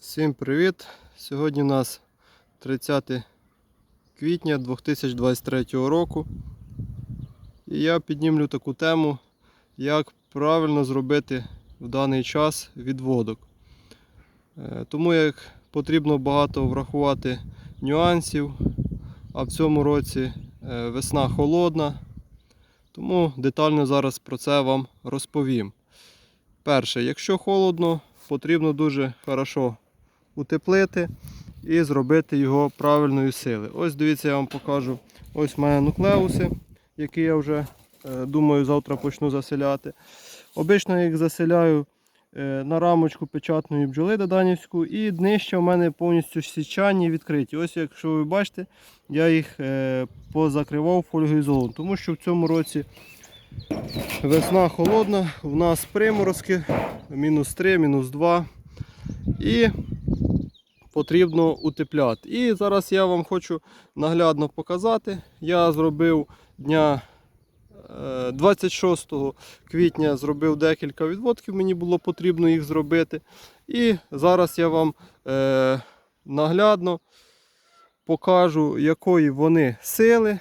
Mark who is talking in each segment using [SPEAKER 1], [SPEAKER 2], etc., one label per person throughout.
[SPEAKER 1] Всім привіт! Сьогодні у нас 30 квітня 2023 року. І я піднімлю таку тему, як правильно зробити в даний час відводок. Е, Тому як потрібно багато врахувати нюансів, а в цьому році е, весна холодна. Тому детально зараз про це вам розповім. Перше, якщо холодно, потрібно дуже хорошо утеплити і зробити його правильної сили. Ось дивіться, я вам покажу. Ось в мене нуклеуси, які я вже е, думаю завтра почну заселяти. Обично я їх заселяю е, на рамочку печатної бджоли доданівську і днище в мене повністю січані відкриті. Ось якщо ви бачите, я їх е, позакривав фольгою ізолон, тому що в цьому році весна холодна, в нас приморозки, мінус 3, мінус 2. І потрібно утепляти. І зараз я вам хочу наглядно показати. Я зробив дня е, 26 квітня зробив декілька відводків, мені було потрібно їх зробити. І зараз я вам е, наглядно покажу, якої вони сили,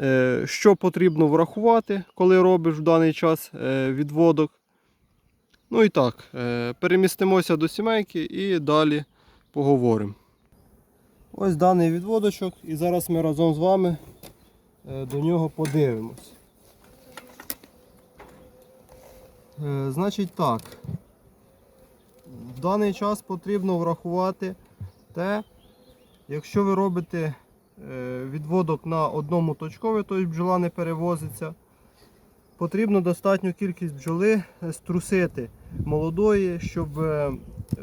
[SPEAKER 1] е, що потрібно врахувати, коли робиш в даний час е, відводок. Ну і так, е, перемістимося до сімейки і далі поговоримо. Ось даний відводочок, і зараз ми разом з вами е, до нього подивимось. Е, Значить так, в даний час потрібно врахувати те, якщо ви робите відводок на одному точкові, тобто бджола не перевозиться, потрібно достатню кількість бджоли е, струсити молодої, щоб е,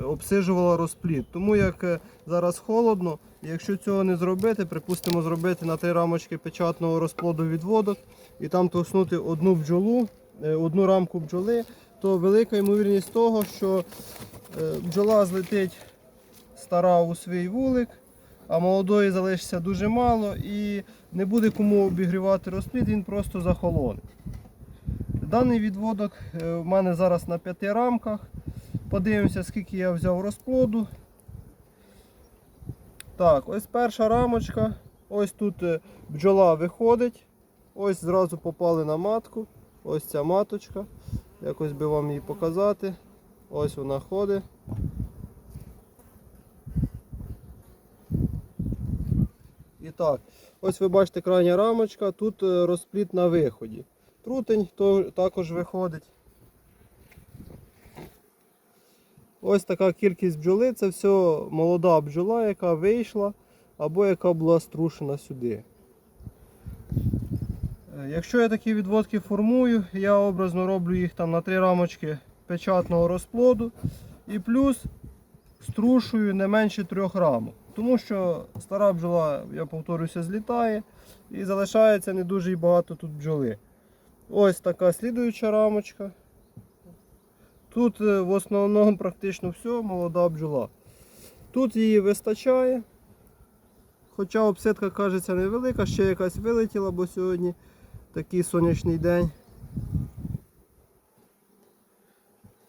[SPEAKER 1] обсижувала розплід. Тому як е, зараз холодно, якщо цього не зробити, припустимо, зробити на три рамочки печатного розплоду відводок і там тоснути одну бджолу, одну рамку бджоли, то велика ймовірність того, що бджола злетить стара у свій вулик, а молодої залишиться дуже мало і не буде кому обігрівати розплід, він просто захолоне. Даний відводок е, в мене зараз на п'яти рамках. Подивимося, скільки я взяв розплоду. Так, ось перша рамочка. Ось тут е, бджола виходить. Ось зразу попали на матку. Ось ця маточка. Якось би вам її показати. Ось вона ходить. І так, ось ви бачите крайня рамочка, тут е, розпліт на виході. Трутень то також виходить. Ось така кількість бджоли, це все молода бджола, яка вийшла або яка була струшена сюди. Е, Якщо я такі відводки формую, я образно роблю їх там на три рамочки печатного розплоду і плюс струшую не менше трьох рамок. Тому що стара бджола, я повторюся, злітає і залишається не дуже багато тут бджоли. Ось така слідуюча рамочка. Тут е, в основному практично все, молода бджола. Тут її вистачає. Хоча обсидка кажеться невелика, ще якась вилетіла, бо сьогодні такий сонячний день.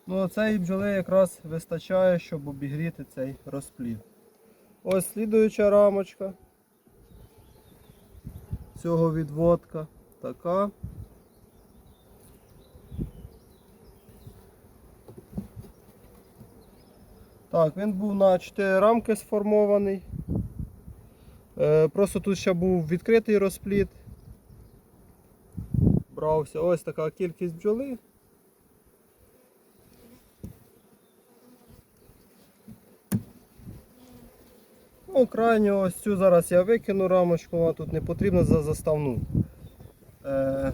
[SPEAKER 1] Ну цієї бджоли якраз вистачає, щоб обігріти цей розплід. Ось слідуюча рамочка цього відводка. Така. Так, він був на 4 рамки сформований. Е, просто тут ще був відкритий розплід. Брався ось така кількість бджоли. Ну, крайню ось цю зараз я викину рамочку, вона тут не потрібна за заставну. Е,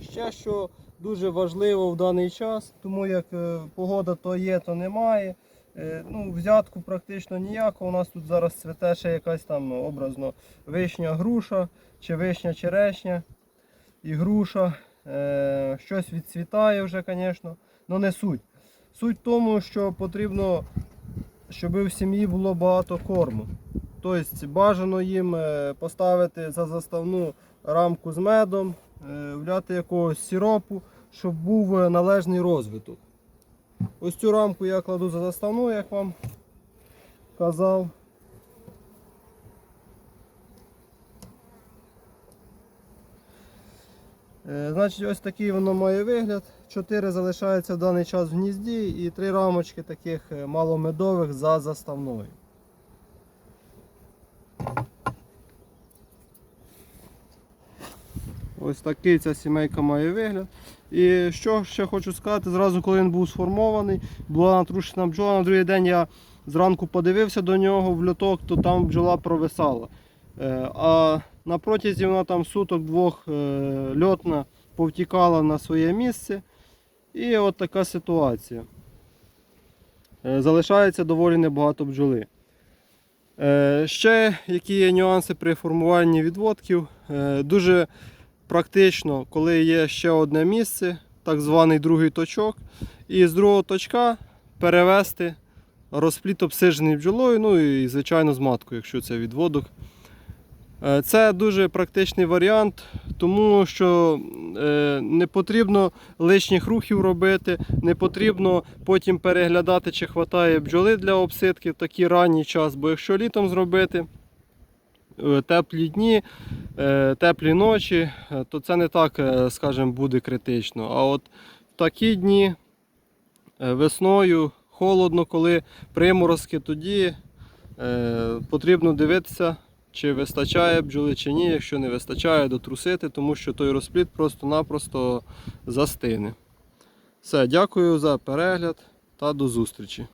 [SPEAKER 1] ще що дуже важливо в даний час, тому як е, погода то є, то немає. Е, ну, взятку практично ніяку. У нас тут зараз цвете ще якась там образно вишня груша чи вишня черешня і груша. Е, щось відцвітає вже, звісно, але не суть. Суть в тому, що потрібно, щоб в сім'ї було багато корму. Тобто бажано їм поставити за заставну рамку з медом, вляти якогось сиропу, щоб був е, належний розвиток. Ось цю рамку я кладу за заставну, як вам казав. Е, Значить, ось такий воно має вигляд. Чотири залишаються в даний час в гнізді і три рамочки таких е, маломедових за заставною. Ось такий ця сімейка має вигляд. І що ще хочу сказати, зразу коли він був сформований, була натрушена бджола. На другий день я зранку подивився до нього в льоток, то там бджола провисала. Е, А на протязі вона там суток-двох е, льотна повтікала на своє місце. І от така ситуація. Е, Залишається доволі небагато бджоли. Ще які є нюанси при формуванні відводків. Дуже практично, коли є ще одне місце, так званий другий точок, і з другого точка перевести розпліт обсижений бджолою, ну і звичайно з маткою, якщо це відводок. Е, Це дуже практичний варіант, тому що е, не потрібно лишніх рухів робити, не потрібно потім переглядати, чи вистачає бджоли для обсидки в такий ранній час. Бо якщо літом зробити е, теплі дні, теплі ночі, е, то це не так, е, скажімо, буде критично. А от в такі дні е, весною холодно, коли приморозки, тоді е, потрібно дивитися, чи вистачає бджоли чи ні. Якщо не вистачає, дотрусити, тому що той розплід просто-напросто застине. Все, дякую за перегляд та до зустрічі.